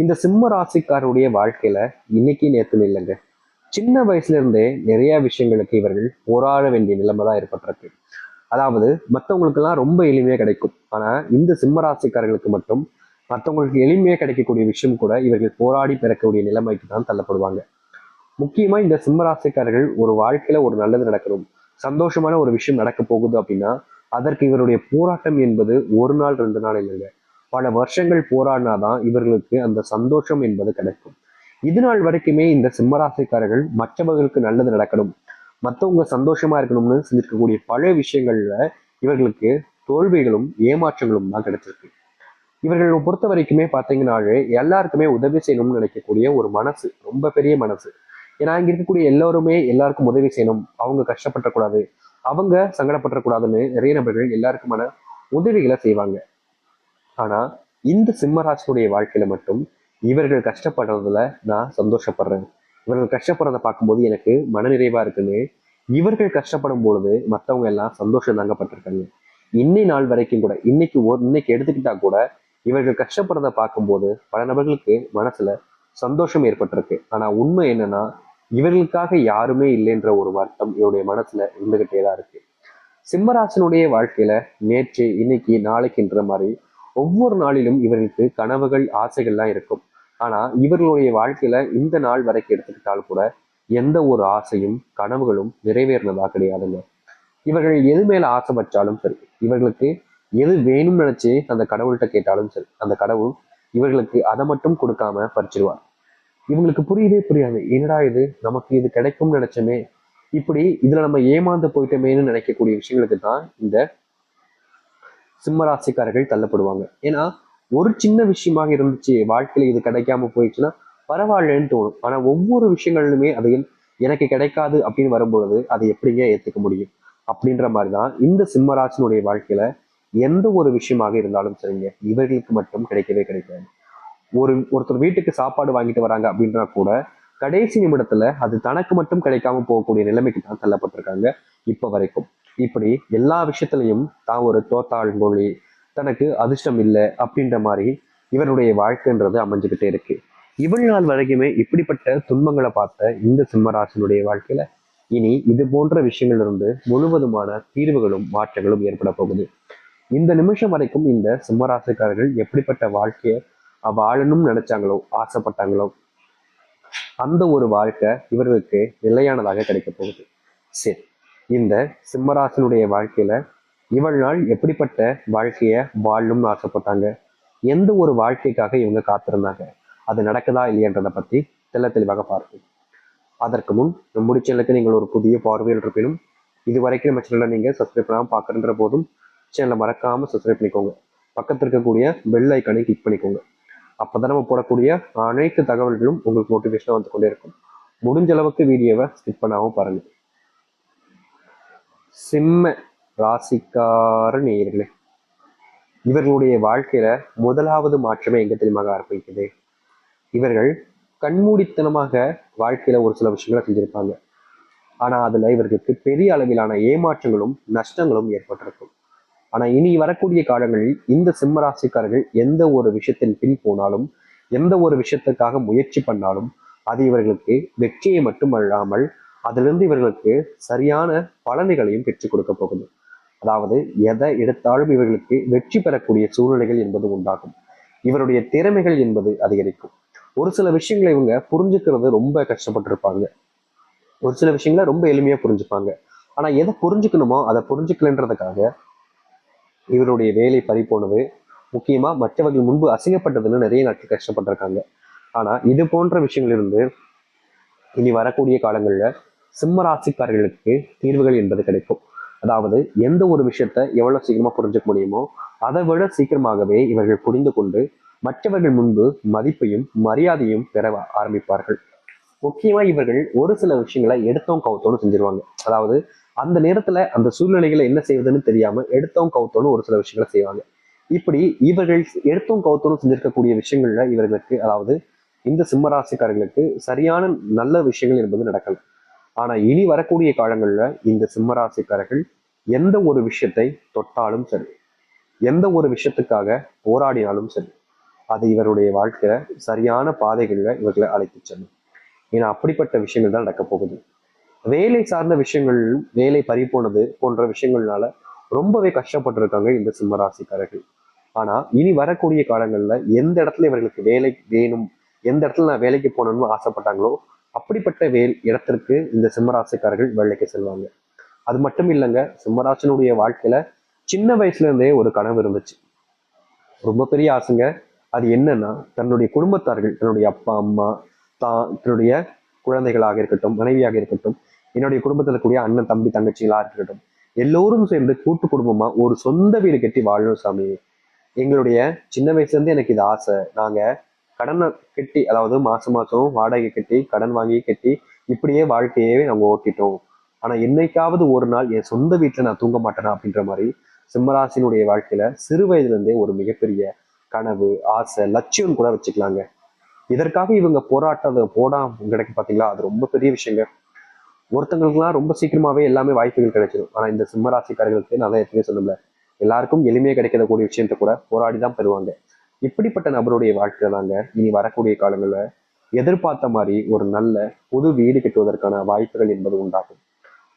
இந்த சிம்ம ராசிக்காரருடைய வாழ்க்கையில இன்னைக்கு நேற்று இல்லைங்க. சின்ன வயசுல இருந்தே நிறைய விஷயங்களுக்கு இவர்கள் போராட வேண்டிய நிலைமை தான் ஏற்பட்டிருக்கு. அதாவது மற்றவங்களுக்கெல்லாம் ரொம்ப எளிமையாக கிடைக்கும். ஆனா இந்த சிம்ம ராசிக்காரர்களுக்கு மட்டும் மற்றவங்களுக்கு எளிமையாக கிடைக்கக்கூடிய விஷயம் கூட இவர்கள் போராடி பெறக்கூடிய நிலைமைக்கு தான் தள்ளப்படுவாங்க. முக்கியமா இந்த சிம்ம ராசிக்காரர்கள் ஒரு வாழ்க்கையில ஒரு நல்லது நடக்கணும். சந்தோஷமான ஒரு விஷயம் நடக்க போகுது அப்படின்னா அதற்கு இவருடைய போராட்டம் என்பது ஒரு நாள் ரெண்டு நாள் இல்லைங்க. பல வருஷங்கள் போராடினாதான் இவர்களுக்கு அந்த சந்தோஷம் என்பது கிடைக்கும். இது நாள் வரைக்குமே இந்த சிம்மராசிக்காரர்கள் மற்றவர்களுக்கு நல்லது நடக்கணும். மற்றவங்க சந்தோஷமா இருக்கணும்னு சிந்திக்கக்கூடிய பல விஷயங்கள்ல இவர்களுக்கு தோல்விகளும் ஏமாற்றங்களும் தான் கிடைச்சிருக்கு. இவர்களை பொறுத்த வரைக்குமே பார்த்தீங்கன்னாலே எல்லாருக்குமே உதவி செய்யணும்னு நினைக்கக்கூடிய ஒரு மனசு ரொம்ப பெரிய மனசு. ஏன்னா இங்க இருக்கக்கூடிய எல்லாருமே எல்லாருக்கும் உதவி செய்யணும். அவங்க கஷ்டப்படக்கூடாது அவங்க சங்கடப்படக்கூடாதுன்னு நிறைய நபர்கள் எல்லாருக்குமான உதவிகளை செய்வாங்க. ஆனால் இந்த சிம்மராசனுடைய வாழ்க்கையில மட்டும் இவர்கள் கஷ்டப்படுறதுல நான் சந்தோஷப்படுறேன். இவர்கள் கஷ்டப்படுறத பார்க்கும்போது எனக்கு மனநிறைவாக இருக்குன்னு இவர்கள் கஷ்டப்படும் பொழுது மற்றவங்க எல்லாம் சந்தோஷம் தாங்கப்பட்டிருக்காங்க. இன்னை நாள் வரைக்கும் கூட இன்னைக்கு ஒரு இன்னைக்கு எடுத்துக்கிட்டா கூட இவர்கள் கஷ்டப்படுறத பார்க்கும்போது பல நபர்களுக்கு மனசுல சந்தோஷம் ஏற்பட்டிருக்கு. ஆனா உண்மை என்னன்னா இவர்களுக்காக யாருமே இல்லைன்ற ஒரு வருத்தம் இவருடைய மனசுல இருந்துகிட்டே தான் இருக்கு. சிம்மராசனுடைய வாழ்க்கையில நேற்று இன்னைக்கு நாளைக்குன்ற மாதிரி ஒவ்வொரு நாளிலும் இவர்களுக்கு கனவுகள் ஆசைகள்லாம் இருக்கும். ஆனா இவர்களுடைய வாழ்க்கையில இந்த நாள் வரைக்கும் எடுத்துக்கிட்டால் கூட எந்த ஒரு ஆசையும் கனவுகளும் நிறைவேறினதா கிடையாதுங்க. இவர்கள் எது மேல ஆசை வச்சாலும் சரி இவர்களுக்கு எது வேணும்னு நினைச்சு அந்த கடவுள்கிட்ட கேட்டாலும் சரி அந்த கடவுள் இவர்களுக்கு அதை மட்டும் கொடுக்காம பறிச்சிருவார். இவங்களுக்கு புரியவே புரியாது என்னடா இது நமக்கு இது கிடைக்கும்னு நினைச்சோமே. இப்படி இதுல நம்ம ஏமாந்து போயிட்டோமேன்னு நினைக்கக்கூடிய விஷயங்களுக்கு தான் இந்த சிம்மராசிக்காரர்கள் தள்ளப்படுவாங்க. ஏன்னா ஒரு சின்ன விஷயமாக இருந்துச்சு வாழ்க்கையில் இது கிடைக்காம போயிடுச்சுன்னா பரவாயில்லன்னு தோணும். ஆனால் ஒவ்வொரு விஷயங்களிலுமே அதையும் எனக்கு கிடைக்காது அப்படின்னு வரும்பொழுது அதை எப்படிங்க ஏற்றுக்க முடியும்? அப்படின்ற மாதிரி தான் இந்த சிம்மராசினுடைய வாழ்க்கையில எந்த ஒரு விஷயமாக இருந்தாலும் சரிங்க இவர்களுக்கு மட்டும் கிடைக்கவே கிடைக்காது. ஒரு ஒருத்தர் வீட்டுக்கு சாப்பாடு வாங்கிட்டு வராங்க அப்படின்றா கூட கடைசி நிமிடத்துல அது தனக்கு மட்டும் கிடைக்காம போகக்கூடிய நிலைமைக்கு தான் தள்ளப்பட்டிருக்காங்க இப்போ வரைக்கும். இப்படி எல்லா விஷயத்திலையும் தான் ஒரு தோத்தாள் மொழி தனக்கு அதிர்ஷ்டம் இல்லை அப்படின்ற மாதிரி இவருடைய வாழ்க்கைன்றது அமைஞ்சுக்கிட்டே இருக்கு. இவள் நாள் வரைக்குமே இப்படிப்பட்ட துன்பங்களை பார்த்த இந்த சிம்மராசனுடைய வாழ்க்கையில இனி இது போன்ற விஷயங்களிலிருந்து முழுவதுமான தீர்வுகளும் மாற்றங்களும் ஏற்பட போகுது. இந்த நிமிஷம் வரைக்கும் இந்த சிம்மராசிக்காரர்கள் எப்படிப்பட்ட வாழ்க்கையை வாழணும்னு நினைச்சாங்களோ ஆசைப்பட்டாங்களோ அந்த ஒரு வாழ்க்கை இவர்களுக்கு நிலையானதாக கிடைக்க போகுது. சரி. இந்த சிம்மராசனுடைய வாழ்க்கையில இவள் நாள் எப்படிப்பட்ட வாழ்க்கைய வாழணும்னு ஆசைப்பட்டாங்க? எந்த ஒரு வாழ்க்கைக்காக இவங்க காத்திருந்தாங்க? அது நடக்குதா இல்லையன்றதை பத்தி தெள்ள தெளிவாக பார்ப்போம். அதற்கு முன் நம்முடைய சேனலுக்கு நீங்கள் ஒரு புதிய பார்வையில் இருப்பினும் இது வரைக்கும் நம்ம சேனலை நீங்கள் சப்ஸ்கிரைப் பண்ணாமல் பார்க்குறன்ற போதும் சேனலை மறக்காமல் சப்ஸ்கிரைப் பண்ணிக்கோங்க. பக்கத்தில் இருக்கக்கூடிய பெல் ஐக்கனை கிளிக் பண்ணிக்கோங்க. அப்பதான் நம்ம போடக்கூடிய அனைத்து தகவல்களும் உங்களுக்கு மோட்டிவேஷனாக வந்து கொண்டே இருக்கும். முடிஞ்ச அளவுக்கு வீடியோவை ஸ்கிப் பண்ணாமல் பாருங்கள் சிம்ம ராசிக்கார நேயர்களே இவர்களுடைய வாழ்க்கையில முதலாவது மாற்றமே எங்க தெரியுமாக ஆரம்பிக்குது? இவர்கள் கண்மூடித்தனமாக வாழ்க்கையில ஒரு சில விஷயங்களை செஞ்சிருப்பாங்க. ஆனா அதுல இவர்களுக்கு பெரிய அளவிலான ஏமாற்றங்களும் நஷ்டங்களும் ஏற்பட்டிருக்கும். ஆனா இனி வரக்கூடிய காலங்களில் இந்த சிம்ம ராசிக்காரர்கள் எந்த ஒரு விஷயத்தின் பின் போனாலும் எந்த ஒரு விஷயத்துக்காக முயற்சி பண்ணாலும் அது இவர்களுக்கு வெற்றியை மட்டும் அல்லாமல் அதிலிருந்து இவர்களுக்கு சரியான பலன்களையும் பெற்றுக் கொடுக்க போகுது. அதாவது எதை எடுத்தாலும் இவர்களுக்கு வெற்றி பெறக்கூடிய சூழ்நிலைகள் என்பது உண்டாகும். இவருடைய திறமைகள் என்பது அதிகரிக்கும். ஒரு சில விஷயங்களை இவங்க புரிஞ்சுக்கிறது ரொம்ப கஷ்டப்பட்டிருப்பாங்க. ஒரு சில விஷயங்களை ரொம்ப எளிமையா புரிஞ்சுப்பாங்க. ஆனா எதை புரிஞ்சுக்கணுமோ அதை புரிஞ்சுக்கலன்றதுக்காக இவருடைய வேலை பறி போனது முக்கியமா மற்றவர்கள் முன்பு அசிங்கப்பட்டதுன்னு நிறைய நாட்கள் கஷ்டப்பட்டிருக்காங்க. ஆனா இது போன்ற விஷயங்களிலிருந்து இனி வரக்கூடிய காலங்கள்ல சிம்ம ராசிக்காரர்களுக்கு தீர்வுகள் என்பது கிடைக்கும். அதாவது எந்த ஒரு விஷயத்த எவ்வளவு சீக்கிரமா புரிஞ்சுக்க முடியுமோ அதை விட சீக்கிரமாகவே இவர்கள் புரிந்து கொண்டு மற்றவர்கள் முன்பு மதிப்பையும் மரியாதையும் பெற ஆரம்பிப்பார்கள். முக்கியமா இவர்கள் ஒரு சில விஷயங்களை எடுத்தோம் கவுத்தோன்னு செஞ்சிருவாங்க. அதாவது அந்த நேரத்துல அந்த சூழ்நிலைகளை என்ன செய்வதுன்னு தெரியாம எடுத்தோம் கவுத்தோன்னு ஒரு சில விஷயங்களை செய்வாங்க. இப்படி இவர்கள் எடுத்தும் கவுத்தோன்னு செஞ்சிருக்கக்கூடிய விஷயங்கள்ல இவர்களுக்கு அதாவது இந்த சிம்மராசிக்காரர்களுக்கு சரியான நல்ல விஷயங்கள் என்பது நடக்கலாம் ஆனா இனி வரக்கூடிய காலங்கள்ல இந்த சிம்மராசிக்காரர்கள் எந்த ஒரு விஷயத்தை தொட்டாலும் சரி எந்த ஒரு விஷயத்துக்காக போராடினாலும் சரி அது இவருடைய வாழ்க்கையில சரியான பாதைகளில் இவர்களை அழைத்து செல்லும். ஏன்னா அப்படிப்பட்ட விஷயங்கள் தான் நடக்க போகுது. வேலை சார்ந்த விஷயங்கள் வேலை பறிப்போனது போன்ற விஷயங்கள்னால ரொம்பவே கஷ்டப்பட்டிருக்காங்க இந்த சிம்மராசிக்காரர்கள். ஆனா இனி வரக்கூடிய காலங்கள்ல எந்த இடத்துல இவர்களுக்கு வேலை வேணும் எந்த இடத்துல நான் வேலைக்கு போகணும்னு ஆசைப்பட்டாங்களோ அப்படிப்பட்ட வேல் இடத்திற்கு இந்த சிம்மராசிக்காரர்கள் வேலைக்கு செல்வாங்க. அது மட்டும் இல்லைங்க சிம்மராசனுடைய வாழ்க்கையில சின்ன வயசுல இருந்தே ஒரு கனவு இருந்துச்சு. ரொம்ப பெரிய ஆசைங்க. அது என்னன்னா தன்னுடைய குடும்பத்தார்கள் தன்னுடைய அப்பா அம்மா தான் தன்னுடைய குழந்தைகளாக இருக்கட்டும் மனைவியாக இருக்கட்டும் என்னுடைய குடும்பத்தில் இருக்கக்கூடிய அண்ணன் தம்பி தங்கச்சிகளா இருக்கட்டும் எல்லோரும் சேர்ந்து கூட்டு குடும்பமா ஒரு சொந்த வீடு கட்டி வாழணும் சாமி. எங்களுடைய சின்ன வயசுல இருந்து எனக்கு இது ஆசை. நாங்க கடனை கட்டி அதாவது மாசம் மாசம் வாடகை கட்டி கடன் வாங்கி கட்டி இப்படியே வாழ்க்கையவே நம்ம ஓட்டிட்டோம். ஆனா என்னைக்காவது ஒரு நாள் என் சொந்த வீட்டுல நான் தூங்க மாட்டேனா அப்படின்ற மாதிரி சிம்மராசினுடைய வாழ்க்கையில சிறு வயதுல இருந்தே ஒரு மிகப்பெரிய கனவு ஆசை லட்சியம் கூட வச்சுக்கலாங்க. இதற்காக இவங்க போராட்டத்தை போடாம கிடைக்கு பாத்தீங்களா? அது ரொம்ப பெரிய விஷயங்க. ஒருத்தங்களுக்குலாம் ரொம்ப சீக்கிரமாவே எல்லாமே வாய்ப்புகள் கிடைச்சிடும் ஆனா இந்த சிம்மராசிக்காரர்களுக்கு நான் தான் ஏற்கனவே சொன்னல எல்லாருக்கும் எளிமையாக கிடைக்கக்கூடிய விஷயத்த கூட போராடி தான் பெறுவாங்க. இப்படிப்பட்ட நபருடைய வாழ்க்கை தாங்க இனி வரக்கூடிய காலங்களில் எதிர்பார்த்த மாதிரி ஒரு நல்ல புது வீடு கட்டுவதற்கான வாய்ப்புகள் என்பது உண்டாகும்.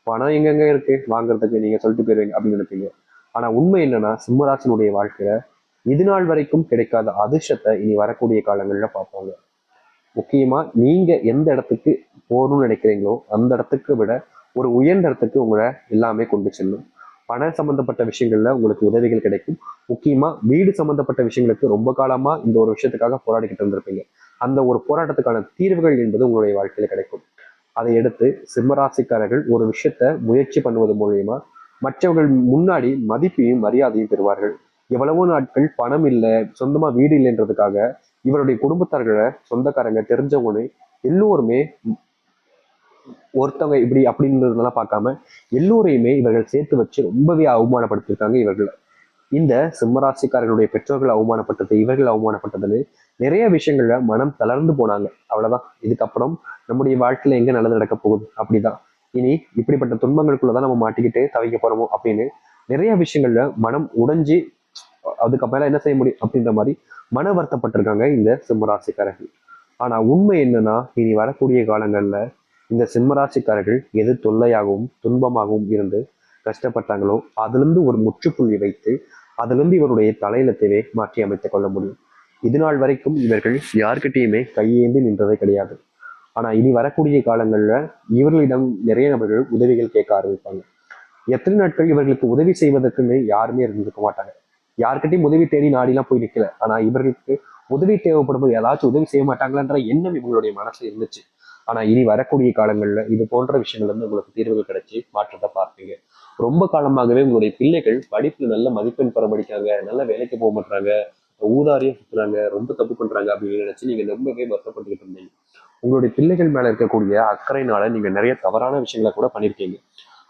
பணம் எங்கெங்க இருக்கு? வாங்குறதுக்கு நீங்க சொல்லிட்டு போயிருவீங்க அப்படின்னு நினைப்பீங்க. ஆனா உண்மை என்னன்னா சிம்மராசனுடைய வாழ்க்கையில இது நாள் வரைக்கும் கிடைக்காத அதிர்ஷ்டத்தை இனி வரக்கூடிய காலங்களில் பார்ப்பாங்க. முக்கியமா நீங்க எந்த இடத்துக்கு போகணும்னு நினைக்கிறீங்களோ அந்த இடத்துக்கு விட ஒரு உயர்ந்த இடத்துக்கு உங்களை எல்லாமே கொண்டு செல்லும். பண சம்பந்தப்பட்ட விஷயங்கள்ல உங்களுக்கு உதவிகள் கிடைக்கும். முக்கியமா வீடு சம்பந்தப்பட்ட விஷயங்களுக்கு ரொம்ப காலமா இந்த ஒரு விஷயத்துக்காக போராடிக்கிட்டு இருந்திருப்பீங்க. அந்த ஒரு போராட்டத்துக்கான தீர்வுகள் என்பது உங்களுடைய வாழ்க்கையில கிடைக்கும். அதை எடுத்து சிம்மராசிக்காரர்கள் ஒரு விஷயத்த முயற்சி பண்ணுவது மூலியமா மற்றவர்கள் முன்னாடி மதிப்பையும் மரியாதையும் பெறுவார்கள். எவ்வளவோ நாட்கள் பணம் இல்லை சொந்தமா வீடு இல்லைன்றதுக்காக இவருடைய குடும்பத்தார்களை சொந்தக்காரங்க தெரிஞ்சவங்களே எல்லோருமே ஒருத்தவங்க இப்படி அப்படின்றதெல்லாம் பார்க்காம எல்லோரையுமே இவர்கள் சேர்த்து வச்சு ரொம்பவே அவமானப்படுத்தியிருக்காங்க இவர்கள். இந்த சிம்மராசிக்காரர்களுடைய பெற்றோர்கள் அவமானப்பட்டது இவர்கள் அவமானப்பட்டதுன்னு நிறைய விஷயங்கள்ல மனம் தளர்ந்து போனாங்க. அவ்வளவுதான். இதுக்கப்புறம் நம்முடைய வாழ்க்கையில எங்க நல்லது நடக்க போகுது? அப்படிதான். இனி இப்படிப்பட்ட துன்பங்களுக்குள்ளதான் நம்ம மாட்டிக்கிட்டு தவிக்க போறோமோ அப்படின்னு நிறைய விஷயங்கள்ல மனம் உடைஞ்சு அதுக்கப்புறம் என்ன செய்ய முடியும்? அப்படின்ற மாதிரி மன வருத்தப்பட்டிருக்காங்க இந்த சிம்மராசிக்காரர்கள். ஆனா உண்மை என்னன்னா இனி வரக்கூடிய காலங்கள்ல இந்த சிம்மராசிக்காரர்கள் எது தொல்லையாகவும் துன்பமாகவும் இருந்து கஷ்டப்பட்டாங்களோ அதிலிருந்து ஒரு முற்றுப்புள்ளி வைத்து அதிலிருந்து இவருடைய தலையிலத்தையே மாற்றி அமைத்துக் கொள்ள முடியும். இது நாள் வரைக்கும் இவர்கள் யார்கிட்டேயுமே கையேந்து நின்றதே கிடையாது. ஆனால் இனி வரக்கூடிய காலங்களில் இவர்களிடம் நிறைய நபர்கள் உதவிகள் கேட்க ஆரம்பிப்பாங்க. எத்தனை நாட்கள் இவர்களுக்கு உதவி செய்வதற்குன்னு யாருமே இருந்திருக்க மாட்டாங்க. யார்கிட்டையும் உதவி தேடி நாடிலாம் போய் நிற்கல ஆனால் இவர்களுக்கு உதவி தேவைப்படும் போது ஏதாச்சும் உதவி செய்ய மாட்டாங்களான்ற எண்ணம் இவங்களுடைய மனசில் இருந்துச்சு. ஆனா இனி வரக்கூடிய காலங்கள்ல இது போன்ற விஷயங்கள் இருந்து உங்களுக்கு தீர்வுகள் கிடைச்சி மாற்றத்தை பார்ப்பீங்க. ரொம்ப காலமாகவே உங்களுடைய பிள்ளைகள் படிப்புல நல்ல மதிப்பெண் பெற படிக்காங்க நல்ல வேலைக்கு போக மாட்டாங்க ஊதாரியம் சுத்துறாங்க ரொம்ப தப்பு பண்றாங்க அப்படின்னு நினைச்சு நீங்க ரொம்பவே வருத்தப்பட்டுக்கிட்டு இருந்தீங்க. உங்களுடைய பிள்ளைகள் மேல இருக்கக்கூடிய அக்கறையினால நீங்க நிறைய தவறான விஷயங்களை கூட பண்ணியிருக்கீங்க.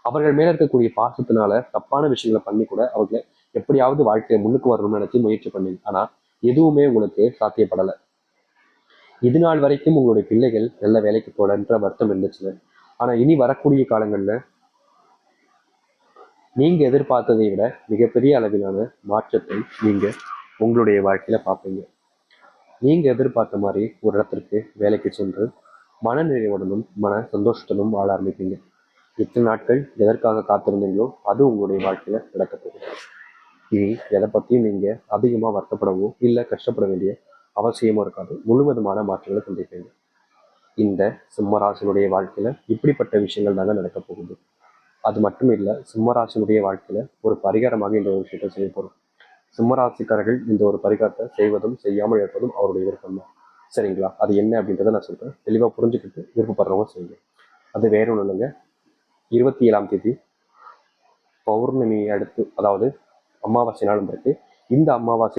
அவர்கள் மேல இருக்கக்கூடிய பாசத்தினால தப்பான விஷயங்களை பண்ணி கூட அவர்களை எப்படியாவது வாழ்க்கையை முன்னுக்கு வரணும்னு நினைச்சு முயற்சி பண்ணீங்க. ஆனா எதுவுமே உங்களுக்கு சாத்தியப்படலை. இது நாள் வரைக்கும் உங்களுடைய பிள்ளைகள் நல்ல வேலைக்கு போலன்ற வருத்தம் இருந்துச்சுங்க. ஆனால் இனி வரக்கூடிய காலங்களில் நீங்கள் எதிர்பார்த்ததை விட மிகப்பெரிய அளவிலான மாற்றத்தை நீங்கள் உங்களுடைய வாழ்க்கையில பார்ப்பீங்க. நீங்கள் எதிர்பார்த்த மாதிரி ஒரு இடத்திற்கு வேலைக்கு சென்று மன நிறைவுடனும் மன சந்தோஷத்துடனும் வாழ ஆரம்பிப்பீங்க. இத்தனை நாட்கள் எதற்காக காத்திருந்தீங்களோ அது உங்களுடைய வாழ்க்கையில நடக்க போகுது. இனி எதை பற்றியும் நீங்க அதிகமா வருத்தப்படவோ இல்லை கஷ்டப்பட வேண்டிய அவசியமும் இருக்காது. முழுவதுமான மாற்றங்களை சந்திப்பீங்க. இந்த சிம்மராசனுடைய வாழ்க்கையில இப்படிப்பட்ட விஷயங்கள் தாங்க நடக்க போகுது. அது மட்டும் இல்லை சிம்மராசனுடைய வாழ்க்கையில ஒரு பரிகாரமாக இந்த ஒரு விஷயத்தை செய்ய போறோம். சிம்மராசிக்காரர்கள் இந்த ஒரு பரிகாரத்தை செய்வதும் செய்யாமல் இருப்பதும் அவருடைய விருப்பம் தான். சரிங்களா? அது என்ன அப்படின்றத நான் சொல்றேன். தெளிவாக புரிஞ்சுக்கிட்டு விருப்பப்படுறவங்க செய்யுங்க. அது வேற ஒன்றும் இல்லைங்க. இருபத்தி ஏழாம் தேதி பௌர்ணமி அடுத்து அதாவது அமாவாசை நாள் வந்திருக்கு இந்த அமாவாசை